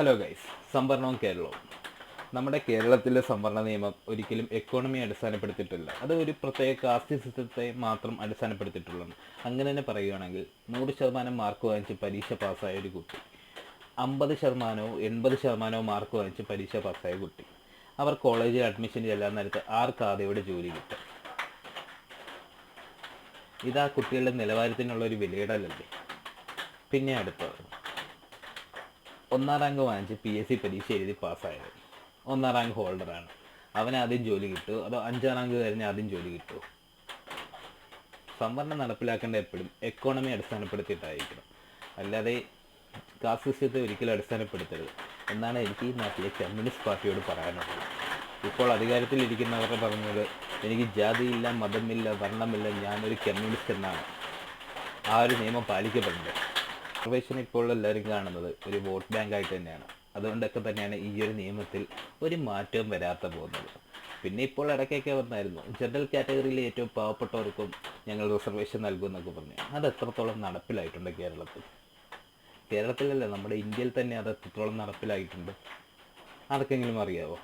Hello guys സംവരണവും കേരളവും. നമ്മുടെ കേരളത്തിലെ സംവരണ നിയമം ഒരിക്കലും എക്കോണമി അടിസ്ഥാനപ്പെടുത്തിയിട്ടില്ല. അത് ഒരു പ്രത്യേക കാസ്റ്റ് സിസ്റ്റത്തെ മാത്രം അടിസ്ഥാനപ്പെടുത്തിയിട്ടുള്ളതാണ്. അങ്ങനെ തന്നെ പറയുകയാണെങ്കിൽ നൂറ് ശതമാനം മാർക്ക് വാങ്ങിച്ച് പരീക്ഷ പാസ്സായ ഒരു കുട്ടി അമ്പത് ശതമാനവും എൺപത് ശതമാനവും മാർക്ക് വാങ്ങിച്ച് പരീക്ഷ പാസ്സായ കുട്ടി അവർ കോളേജിൽ അഡ്മിഷൻ ചെല്ലാൻ നേരത്ത് ആർക്ക് ആദ്യയുടെ ജോലി കിട്ടും ഇത് കുട്ടികളുടെ നിലവാരത്തിനുള്ള ഒരു വിലയിടലല്ലേ? പിന്നെ അടുത്തത്. ഒന്നാം റാങ്ക് വാങ്ങിച്ച് പി എസ് സി പരീക്ഷ എഴുതി പാസ്സായത്. ഒന്നാം റാങ്ക് ഹോൾഡറാണ്. അവന് ആദ്യം ജോലി കിട്ടു. അതോ അഞ്ചാം റാങ്ക് കഴിഞ്ഞ് ആദ്യം ജോലി കിട്ടു. സംവരണം നടപ്പിലാക്കേണ്ട എപ്പോഴും എക്കോണമി അടിസ്ഥാനപ്പെടുത്തിയിട്ടായിരിക്കണം. അല്ലാതെ കാസ്റ്റ് സിസ്റ്റത്തെ ഒരിക്കലും അടിസ്ഥാനപ്പെടുത്തരുത്. എന്നാണ് എനിക്ക് ഈ നാട്ടിലെ കമ്മ്യൂണിസ്റ്റ് പാർട്ടിയോട് പറയാനുള്ളത്. ഇപ്പോൾ അധികാരത്തിലിരിക്കുന്നവർ പറഞ്ഞത് എനിക്ക് ജാതിയില്ല മതമില്ല വർണമില്ല ഞാനൊരു കമ്മ്യൂണിസ്റ്റ് എന്നാണ്. ആ ഒരു നിയമം പാലിക്കപ്പെടുന്നത് റിസർവേഷൻ ഇപ്പോൾ എല്ലാവരും കാണുന്നത് ഒരു വോട്ട് ബാങ്ക് ആയിട്ട് തന്നെയാണ്. അതുകൊണ്ടൊക്കെ തന്നെയാണ് ഈ ഒരു നിയമത്തിൽ ഒരു മാറ്റവും വരാത്ത പോകുന്നത്. പിന്നെ ഇപ്പോൾ ഇടയ്ക്കൊക്കെ വന്നായിരുന്നു ജനറൽ കാറ്റഗറിയിൽ ഏറ്റവും പാവപ്പെട്ടവർക്കും ഞങ്ങൾ റിസർവേഷൻ നൽകുമെന്നൊക്കെ പറഞ്ഞു. അത് എത്രത്തോളം നടപ്പിലായിട്ടുണ്ട് കേരളത്തിൽ? കേരളത്തിലല്ല നമ്മുടെ ഇന്ത്യയിൽ തന്നെ അത് എത്രത്തോളം നടപ്പിലായിട്ടുണ്ട്? ആർക്കെങ്കിലും അറിയാവോ?